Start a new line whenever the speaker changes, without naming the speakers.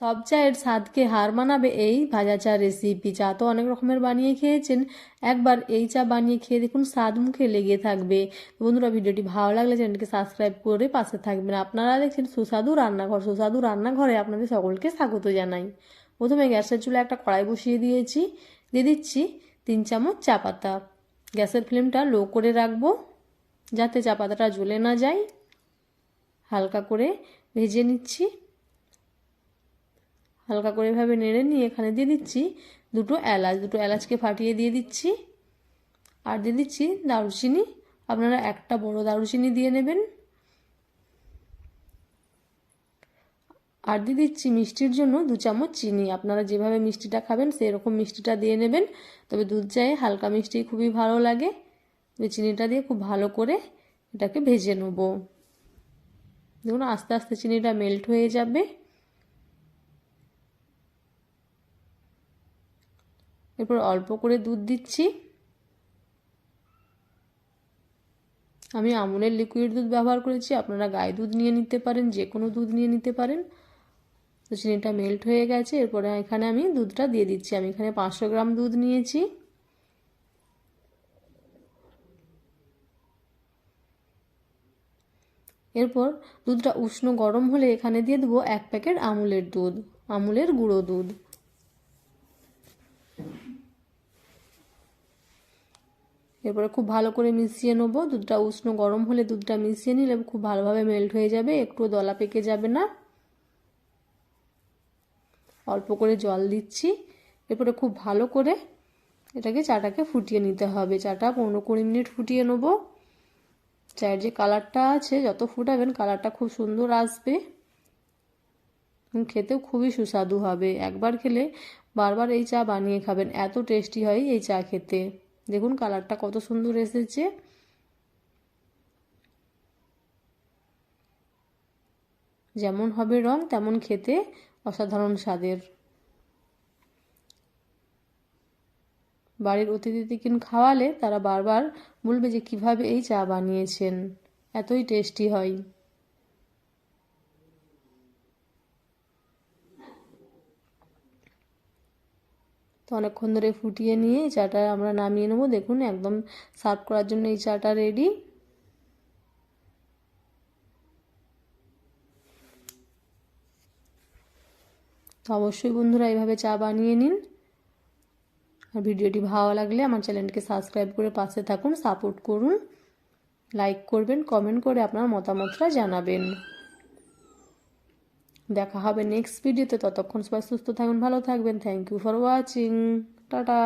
সব চায়ের স্বাদকে হার মানাবে এই ভাজা চা রেসিপি চা তো অনেক রকমের বানিয়ে খেয়েছেন। একবার এই চা বানিয়ে খেয়ে দেখুন, স্বাদ মুখে লেগে থাকবে। বন্ধুরা, ভিডিওটি ভালো লাগলে চ্যানেলকে সাবস্ক্রাইব করে পাশে থাকবেন। আপনারা দেখছেন সুস্বাদু রান্নাঘর, সুস্বাদু রান্নাঘরে আপনাদের সকলকে স্বাগত জানাই। প্রথমে গ্যাসের চুলে একটা কড়াই বসিয়ে দিয়েছি। দিয়ে দিচ্ছি তিন চামচ চা পাতা। গ্যাসের ফ্লেমটা লো করে রাখব যাতে চা পাতাটা জ্বলে না যায়। হালকা করে ভেজে নিচ্ছি। হালকা করে এভাবে নেড়ে নিয়ে এখানে দিয়ে দিচ্ছি দুটো এলাচ। দুটো এলাচকে ফাটিয়ে দিয়ে দিচ্ছি। আর দিয়ে দিচ্ছি দারুচিনি। আপনারা একটা বড় দারুচিনি দিয়ে নেবেন। আর দিয়ে দিচ্ছি মিষ্টির জন্য দু চামচ চিনি। আপনারা যেভাবে মিষ্টিটা খাবেন সেই রকম মিষ্টিটা দিয়ে নেবেন। তবে দুধ চায়ে হালকা মিষ্টি খুবই ভালো লাগে। চিনিটা দিয়ে খুব ভালো করে এটাকে ভেজে নেব। দেখুন আস্তে আস্তে চিনিটা মেল্ট হয়ে যাবে। এরপর অল্প করে দুধ দিচ্ছি। আমি আমুলের লিকুইড দুধ ব্যবহার করেছি। আপনারা গায়ে দুধ নিয়ে নিতে পারেন যে কোনো দুধ নিয়ে নিতে পারেন। তো চিনিটা মেল্ট হয়ে গেছে। এরপরে এখানে আমি দুধটা দিয়ে দিচ্ছি। আমি এখানে পাঁচশো গ্রাম দুধ নিয়েছি। এরপর দুধটা উষ্ণ গরম হলে এখানে দিয়ে দেবো এক প্যাকেট আমুলের দুধ, আমুলের গুঁড়ো দুধ। এরপরে খুব ভালো করে মিশিয়ে নেব। দুধটা উষ্ণ গরম হলে দুধটা মিশিয়ে নিলে খুব ভালোভাবে মেল্ট হয়ে যাবে একটু দলা পেকে যাবে না। অল্প করে জল দিচ্ছি। এরপরে খুব ভালো করে এটাকে চাটাকে ফুটিয়ে নিতে হবে। চাটা পনেরো কুড়ি মিনিট ফুটিয়ে নেব। চায়ের যে কালারটা আছে, যত ফুটাবেন কালারটা খুব সুন্দর আসবে। খেতেও খুবই সুস্বাদু হবে। একবার খেলে বারবার এই চা বানিয়ে খাবেন, এত টেস্টি হয় এই চা খেতে। দেখুন কালারটা কত সুন্দর এসেছে। যেমন হবে রং, তেমন খেতে অসাধারণ স্বাদের। বাড়ির অতিথিকে খাওয়ালে তারা বারবার বলবে যে, কীভাবে এই চা বানিয়েছেন? এতই টেস্টি হয় তো অনেকক্ষণ ধরে ফুটিয়ে নিয়ে চাটা আমরা নামিয়ে নেব। দেখুন, একদম সার্ভ করার জন্য এই চাটা রেডি তো অবশ্যই বন্ধুরা এইভাবে চা বানিয়ে নিন। আর ভিডিওটি ভালো লাগলে আমার চ্যানেলকে সাবস্ক্রাইব করে পাশে থাকুন, সাপোর্ট করুন, লাইক করবেন, কমেন্ট করে আপনার মতামতটা জানাবেন। দেখা হবে নেক্সট ভিডিওতে ততক্ষণ সবাই সুস্থ থাকবেন ভালো থাকবেন thank you for watching tata.